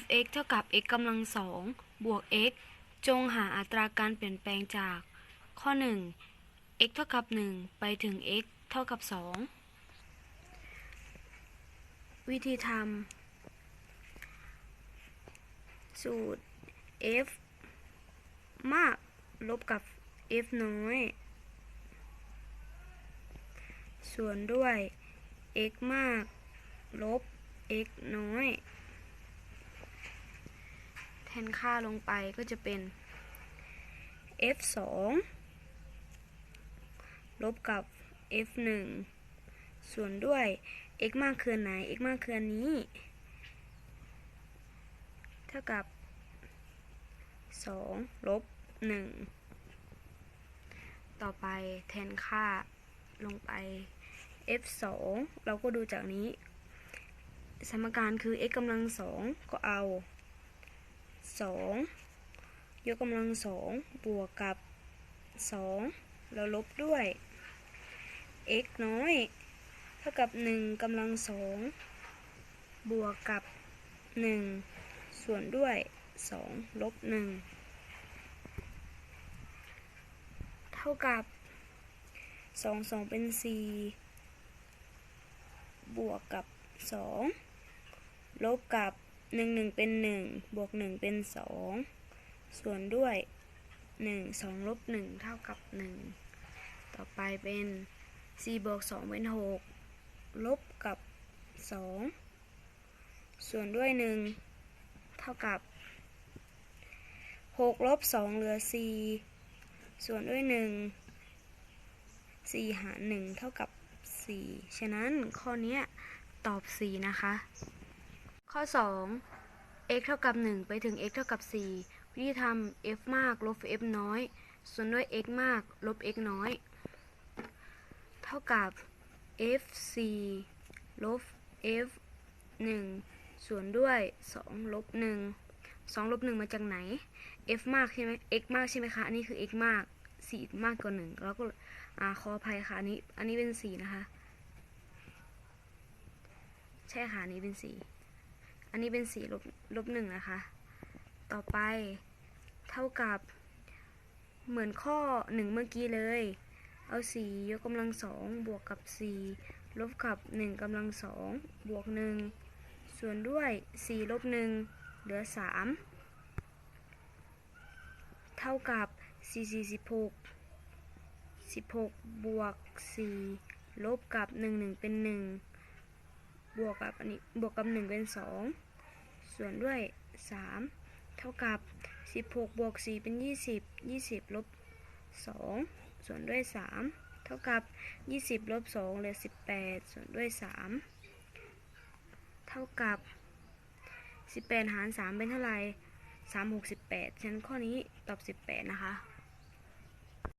f(x) เท่ากับ x กำลังสองบวก x จงหาอัตราการเปลี่ยนแปลงจาก ข้อ 1 x เท่ากับ 1 ไปถึง x เท่ากับ 2 วิธีทำสูตร f มาก ลบกับ f น้อย ส่วนด้วย x มาก ลบ x น้อย ทนค่าลงไปก็จะเป็น f 2ลบกับ f 1ส่วนด้วย x มากคืออันไหน x มากคืออันนี้ เท่ากับ 2 ลบ 1 ต่อไปแทนค่าลงไป f 2เราก็ดูจากนี้ สมการคือ x กำลังสองก็เอา 2 ยกกำลังสองบวกกับ 2 แล้วลบด้วย x น้อย เท่ากับ 1กำลังสองบวกกับ 1 ส่วนด้วย 2 ลบ 1 เท่ากับ 2 2 เป็น 4 บวกกับ 2 ลบกับ หนึ่งหนึ่งเป็นหนึ่งบวกหนึ่งเป็นสองส่วนด้วยหนึ่งสองลบหนึ่งเท่ากับหนึ่งต่อไปเป็นสี่บวกสองเป็นหกลบกับสองส่วนด้วยหนึ่งเท่ากับหกลบสองเหลือสี่ส่วนด้วยหนึ่งสี่หารหนึ่งเท่ากับสี่ฉะนั้นข้อนี้ตอบสี่นะคะ ข้อ 2 x เท่ากับ 1 ไปถึง x เท่ากับ 4 วิธีทำ f มากลบ f น้อย ส่วนด้วย x มากลบ x น้อย เท่ากับ f 4ลบ f 1 ส่วนด้วย 2 ลบ 1 2 ลบ 1 มาจากไหน f มากใช่ไหม x มากใช่ไหมคะ อันนี้คือ x มาก 4 มากกว่า 1 แล้วก็อ่าขออภัยค่ะ อันนี้ อันนี้เป็น 4 นะคะ ใช่ค่ะ อันนี้เป็น 4 อันนี้เป็น4ลบลบ1นะคะ ต่อไปเท่ากับเหมือนข้อ 1 เมื่อกี้เลย เอา 4 ยกกำลัง2บวกกับ 4 ลบกับ 1กำลัง2บวก 1 ส่วนด้วย 4 ลบ 1 เหลือ 3 เท่ากับ 4 4 16 16 บวก 4 ลบกับ 1 1 เป็น 1 บวกกับอันนี้บวกกับ1เป็น2ส่วนด้วย3เท่ากับ16บวก4เป็น20 20ลบ2ส่วนด้วย3เท่ากับ20ลบ2เหลือ18ส่วนด้วย3เท่ากับ18หาร3เป็นเท่าไหร่3 6 18ฉะนั้นข้อนี้ตอบ18นะคะ